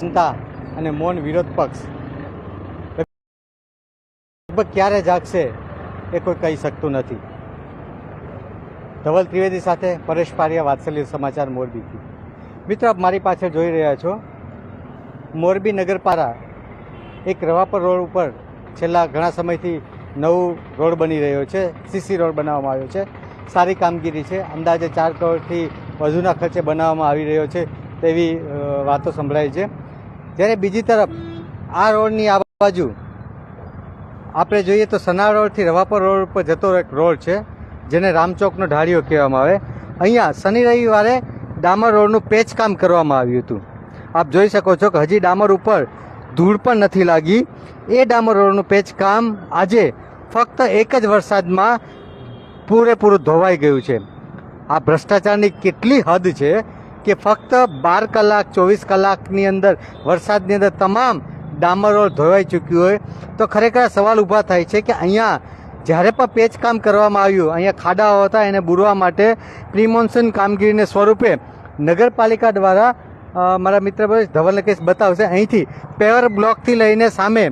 જનતા અને મૌન વિરોધ પક્ષ. લગભગ ક્યારે જાગશે એ કોઈ કહી શકતું નથી. ધવલ ત્રિવેદી સાથે પરેશ પારિયા, વાત્સલ્ય સમાચાર મોરબીથી મિત્રો, આપ મારી પાછળ જોઈ રહ્યા છો, મોરબી નગરપારા એક રવાપર રોડ ઉપર છેલ્લા ઘણા સમયથી નવું રોડ બની રહ્યો છે, સીસી રોડ બનાવવામાં આવ્યો છે. સારી કામગીરી છે. અંદાજે ચાર કરોડથી વધુના ખર્ચે બનાવવામાં આવી રહ્યો છે તેવી વાતો સંભળાય છે. જ્યારે બીજી તરફ આ રોડની આ બાજુ આપણે જોઈએ તો સના રોડથી રવાપર રોડ ઉપર જતો એક રોડ છે, જેને રામચોકનો ઢાળિયો કહેવામાં આવે. અહીંયા શનિ રવિવારે ડામર રોડનું પેચ કામ કરવામાં આવ્યું હતું. આપ જોઈ શકો છો કે હજી ડામર ઉપર ધૂળ પણ નથી લાગી. એ ડામર રોડનું પેચ કામ આજે ફક્ત એક જ વરસાદમાં પૂરેપૂરું ધોવાઈ ગયું છે. આ ભ્રષ્ટાચારની કેટલી હદ છે કે ફક્ત બાર કલાક, ચોવીસ કલાકની અંદર વરસાદની અંદર તમામ ડામર રોડ ધોવાઈ ચૂક્યું હોય, તો ખરેખર સવાલ ઊભા થાય છે કે અહીંયા જ્યારે પણ પેચકામ કરવામાં આવ્યું, અહીંયા ખાડાઓ હતા, એને બુરવા માટે પ્રિમોન્સન કામગીરીને સ્વરૂપે નગરપાલિકા દ્વારા મારા મિત્ર ભાઈ ધવલને કેસ બતાવશે. અહીંથી પેવર બ્લોકથી લઈને સામે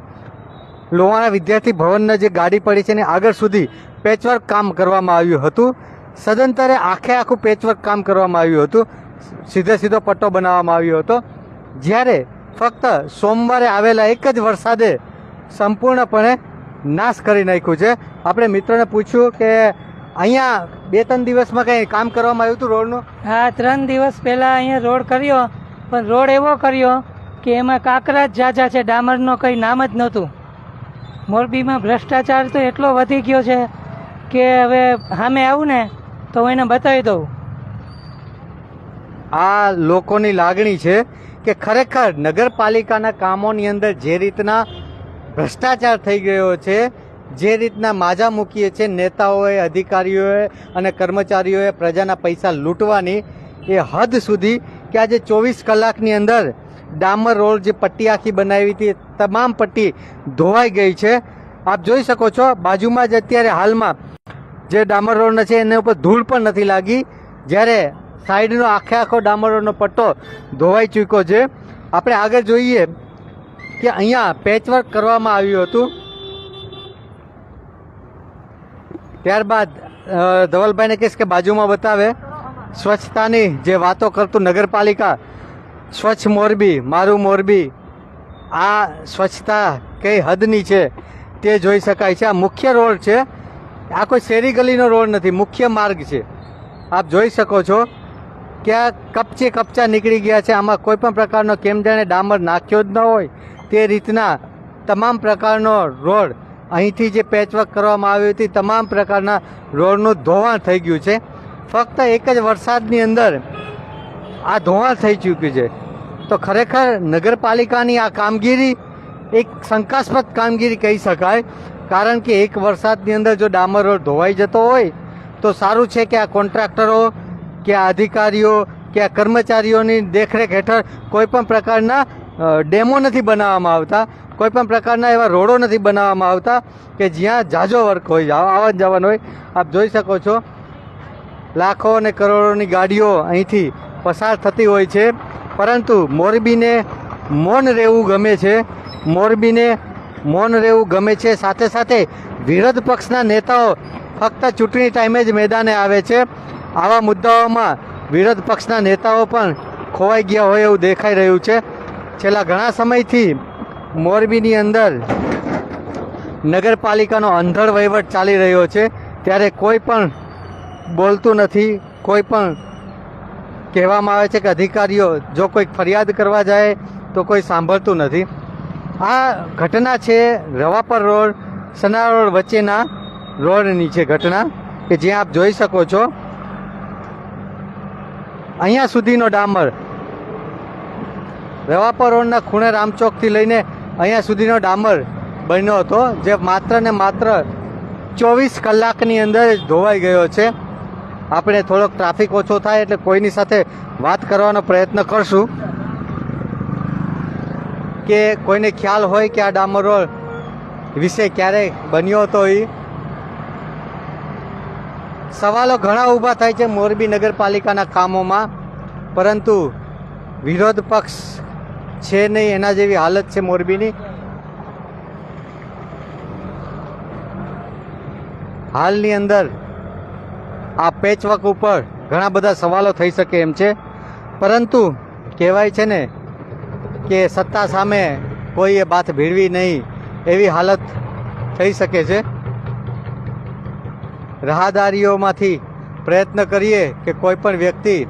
લોહાણા વિદ્યાર્થી ભવનના જે ગાડી પડી છે, એની આગળ સુધી પેચવર્ક કામ કરવામાં આવ્યું હતું. સદંતરે આખે આખું પેચવર્ક કામ કરવામાં આવ્યું હતું. સીધે સીધો પટ્ટો બનાવવામાં આવ્યો હતો. જ્યારે ફક્ત સોમવારે આવેલા એક જ વરસાદે સંપૂર્ણપણે નાશ કરી નાખ્યું છે. આપણે મિત્રોને પૂછ્યું કે અહીંયા બે ત્રણ દિવસમાં કંઈ કામ કરવામાં આવ્યું હતું રોડનું? હા, ત્રણ દિવસ પહેલાં અહીંયા રોડ કર્યો, પણ રોડ એવો કર્યો કે એમાં કાંકરા જ જાજા છે, ડામરનો કંઈ નામ જ નહોતું. મોરબીમાં ભ્રષ્ટાચાર તો એટલો વધી ગયો છે કે હવે સામે આવું ને તો હું એને બતાવી દઉં. આ લોકોની લાગણી છે કે ખરેખર નગરપાલિકાના કામોની અંદર જે રીતના ભ્રષ્ટાચાર થઈ ગયો છે, જે રીતના માજા મૂકીએ છે નેતાઓએ, અધિકારીઓએ અને કર્મચારીઓએ પ્રજાના પૈસા લૂંટવાની, એ હદ સુધી કે આજે ચોવીસ કલાકની અંદર ડામર રોડ જે પટ્ટી આખી બનાવી હતી તમામ પટ્ટી ધોવાઈ ગઈ છે. આપ જોઈ શકો છો, બાજુમાં જ અત્યારે હાલમાં જે ડામર રોડ છે, એના ઉપર ધૂળ પણ નથી લાગી. જ્યારે સાઈડનો આખે આખો ડામરોનો પટ્ટો ધોવાઈ ચૂક્યો છે. આપણે આગળ જોઈએ કે અહીંયા પેચવર્ક કરવામાં આવ્યું હતું. ત્યારબાદ ધવલભાઈને કહીશ કે બાજુમાં બતાવે. સ્વચ્છતાની જે વાતો કરતું નગરપાલિકા, સ્વચ્છ મોરબી, મારું મોરબી, આ સ્વચ્છતા કઈ હદની છે તે જોઈ શકાય છે. આ મુખ્ય રોડ છે. આ કોઈ શેરી ગલીનો રોડ નથી, મુખ્ય માર્ગ છે. આપ જોઈ શકો છો કે આ કપચે કપચા નીકળી ગયા છે, આમાં કોઈ પણ પ્રકારનો કેમ જાણે ડામર નાખ્યો જ ન હોય, તે રીતના તમામ પ્રકારનો રોડ અહીંથી જે પેચવર્ક કરવામાં આવ્યું હતી, તમામ પ્રકારના રોડનું ધોવાણ થઈ ગયું છે. ફક્ત એક જ વરસાદની અંદર આ ધોવાણ થઈ ચૂક્યું છે. તો ખરેખર નગરપાલિકાની આ કામગીરી એક શંકાસ્પદ કામગીરી કહી શકાય, કારણ કે એક વરસાદની અંદર જો ડામર રોડ ધોવાઈ જતો હોય, તો સારું છે કે આ કોન્ટ્રાક્ટરો કે અધિકારીઓ કે કર્મચારીઓની દેખરેખ હેઠળ કોઈપણ પ્રકારના ડેમો નથી બનાવવામાં આવતા કોઈપણ પ્રકારના એવા રોડો નથી બનાવવામાં આવતા કે જ્યાં જાજો વર્ક હોય આવન જવાનું હોય. આપ જોઈ શકો છો, લાખો અને કરોડોની ગાડીઓ અહીંથી પસાર થતી હોય છે. પરંતુ મોરબીને મૌન રહેવું ગમે છે. મોરબીને મૌન રહેવું ગમે છે. સાથે સાથે વિરોધ પક્ષના નેતાઓ ફક્ત ચૂંટણી ટાઈમે જ મેદાને આવે છે. આવા મુદ્દાઓમાં વિરોધ પક્ષના નેતાઓ પણ ખોવાઈ ગયા હોય એવું દેખાઈ રહ્યું છે. છેલ્લા ઘણા સમયથી મોરબીની અંદર નગરપાલિકાનો અંધળ વહીવટ ચાલી રહ્યો છે. ત્યારે કોઈ પણ બોલતું નથી. કોઈ પણ કહેવામાં આવે છે કે અધિકારીઓ જો કોઈક ફરિયાદ કરવા જાય તો કોઈ સાંભળતું નથી. આ ઘટના છે રવાપર રોડ સના રોડ વચ્ચેના રોડની છે ઘટના, કે જ્યાં આપ જોઈ શકો છો. અહીંયા સુધીનો ડામર. રેવાપર રોડના ખૂણે રામચોકથી લઈને અહીંયા સુધીનો ડામર બન્યો હતો, જે માત્ર ને માત્ર ચોવીસ કલાકની અંદર જ ધોવાઈ ગયો છે. આપણે થોડોક ટ્રાફિક ઓછો થાય એટલે કોઈની સાથે વાત કરવાનો પ્રયત્ન કરશું. કે કોઈને ખ્યાલ હોય કે આ ડામર રોડ વિશે ક્યારે બન્યો હતો એ સવાલો ઘણા ઊભા થાય છે મોરબી નગરપાલિકાના કામોમાં, પરંતુ વિરોધ પક્ષ છે નહીં, એના જેવી હાલત છે મોરબીની. હાલની અંદર આ પેચવર્ક ઉપર ઘણા બધા સવાલો થઈ શકે એમ છે. પરંતુ કહેવાય છે ને કે સત્તા સામે કોઈએ બાથ ભીડવી નહીં, એવી હાલત થઈ શકે છે. રાહદારીઓમાંથી પ્રયત્ન કરીએ કે કોઈ પણ વ્યક્તિ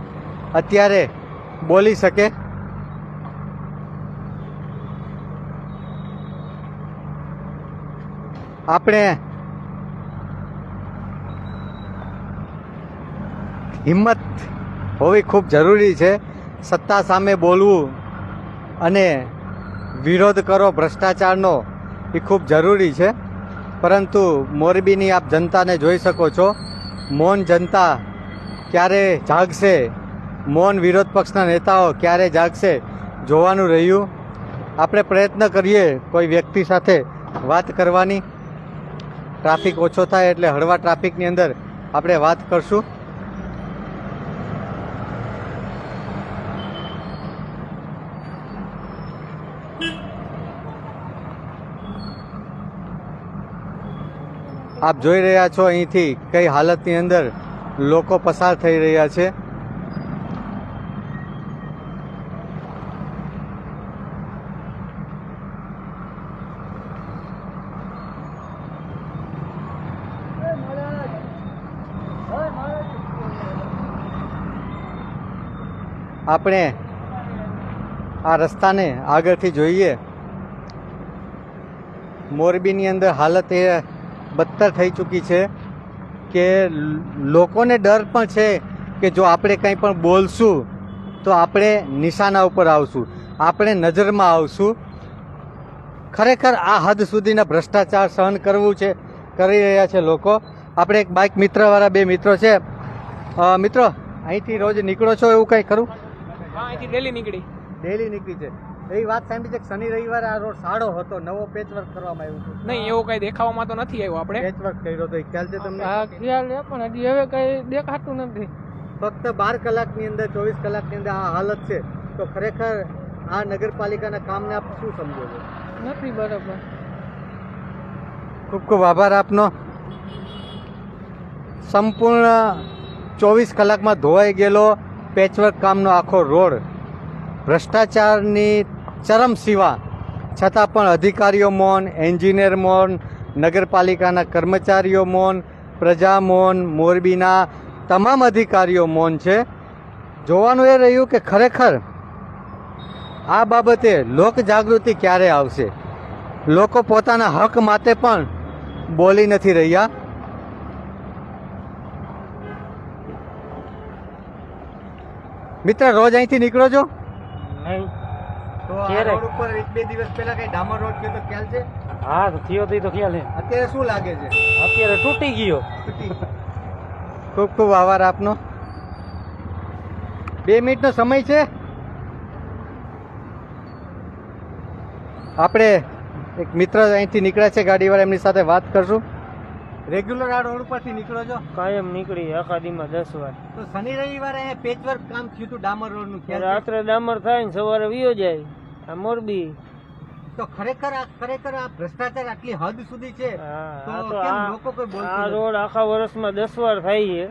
અત્યારે બોલી શકે. આપણે હિંમત હોવી ખૂબ જરૂરી છે. સત્તા સામે બોલવું અને વિરોધ કરો, ભ્રષ્ટાચારનો એ ખૂબ જરૂરી છે. પરંતુ મોરબીની આપ જનતાને જોઈ શકો છો, મૌન જનતા ક્યારે જાગશે, મૌન વિરોધ પક્ષના નેતાઓ ક્યારે જાગશે જોવાનું રહ્યું. આપણે પ્રયત્ન કરીએ કોઈ વ્યક્તિ સાથે વાત કરવાની. ટ્રાફિક ઓછો થાય એટલે હળવા ટ્રાફિકની અંદર આપણે વાત કરશું. આપ જોઈ રહ્યા છો અહીંથી કઈ હાલતની અંદર લોકો પસાર થઈ રહ્યા છે. આપણે આ રસ્તાને આગળથી જોઈએ. મોરબીની અંદર હાલત એ બદતર થઈ ચૂકી છે કે લોકોને ડર પણ છે કે જો આપણે કંઈ પણ બોલશું તો આપણે નિશાના ઉપર આવશું આપણે નજરમાં આવશું. ખરેખર આ હદ સુધીના ભ્રષ્ટાચાર સહન કરવું છે કરી રહ્યા છે લોકો. આપણે એક બાઇક મિત્રવાળા બે મિત્રો છે. મિત્રો અહીંથી રોજ નીકળો છો એવું કંઈ ખરું? અહીંથી ડેલી નીકળી. ડેલી નીકળી છે. એવી વાત સાંભળી છે કે શનિ રવિવારે આ રોડ સાડો હતો નવો પેચવર્ક કરવામાં આવ્યું હતું. નહીં એવું કઈ દેખાવામાં તો નથી આવ્યું આપણે. પેચવર્ક કર્યો તો ખ્યાલ છે તમને? હા ખ્યાલ છે પણ હજી હવે કઈ દેખાતું નથી. ફક્ત બાર કલાકની અંદર ચોવીસ કલાકની અંદર આ હાલત છે. તો ખરેખર આ નગરપાલિકાના કામને આપ શું સમજો છો? નથી બરાબર. ખૂબ ખૂબ આભાર આપનો. સંપૂર્ણ ચોવીસ કલાકમાં ધોવાઈ ગયેલો પેચવર્ક કામનો આખો રોડ. ભ્રષ્ટાચારની ચરમ સીવા. છતાં પણ અધિકારીઓ મૌન, એન્જિનિયર મૌન, નગરપાલિકાના કર્મચારીઓ મૌન, પ્રજા મૌન, મોરબીના તમામ અધિકારીઓ મૌન છે. જોવાનું એ રહ્યું કે ખરેખર આ બાબતે લોકજાગૃતિ ક્યારે આવશે? લોકો પોતાના હક માટે પણ બોલી નથી રહ્યા. મિત્ર, રોજ અહીંથી નીકળો છો? ક્યારે? રોડ ઉપર એક બે દિવસ પહેલા કઈ ડામર રોડ થયો તો ખ્યાલ છે? હા તો થયો તો ખ્યાલ છે. અત્યારે શું લાગે છે? અત્યારે તૂટી ગયો. ખૂબ ખૂબ આભાર આપનો. બે મિનિટનો સમય છે. આપણે એક મિત્ર અહીંથી નીકળ્યા છે ગાડીવાળા એમની સાથે વાત કરશું. રેગ્યુલર આ રોડ ઉપરથી નીકળો છો? કાયમ નીકળી આખા દીમાં દસ વાર. તો શનિ રવિવારે પેચવર્ક કામ થયું હતું ડામર રોડનું? રાત્રે ડામર થાય ને સવારે વિયો જાય. મોરબી તો ખરેખર આ ખરેખર આ ભ્રષ્ટાચાર આટલી હદ સુધી છે? હા, તો કેમ લોકો કોઈ બોલતું આ રોડ આખા વર્ષમાં દસ વાર થાય છે.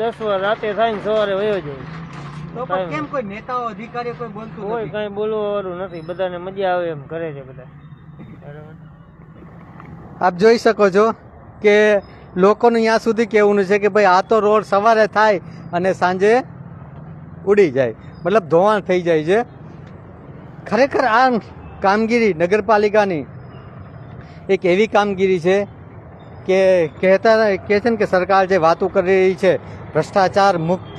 દસ વાર રાતે થાય ને સવારે વયો જાય. તો પણ કેમ કોઈ નેતાઓ અધિકારીઓ કોઈ બોલતું કોઈ નથી? કઈ બોલવા વાળું નથી. બધાને મજા આવે એમ કરે છે બધા. બરાબર. આપ જોઈ શકો છો કે લોકોનું ત્યાં સુધી કહેવું છે કે ભાઈ આ તો રોડ સવારે થાય અને સાંજે ઉડી જાય. મતલબ ધોવાણ થઈ જાય છે. ખરેખર આ કામગીરી નગરપાલિકાની એક એવી કામગીરી છે કે કહેતા કહે છે ને કે સરકાર જે વાતો કરી રહી છે, ભ્રષ્ટાચાર મુક્ત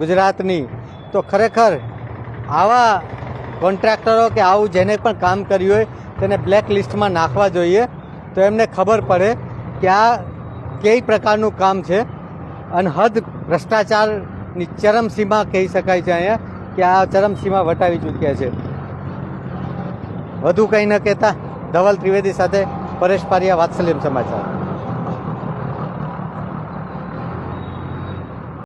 ગુજરાતની, તો ખરેખર આવા કોન્ટ્રાક્ટરો કે આવું જેને પણ કામ કર્યું હોય, તેને બ્લેક લિસ્ટમાં નાખવા જોઈએ. તો એમને ખબર પડે કે આ કઈ પ્રકારનું કામ છે અને હદ ભ્રષ્ટાચારની ચરમસીમા કહી શકાય છે અહીંયા કે આ ચરમસીમા વટાવી ચૂક્યા છે. વધુ કંઈ ન કહેતા. ધવલ ત્રિવેદી સાથે પરેશ પારિયા વાત્સલ્યમ સમાચાર.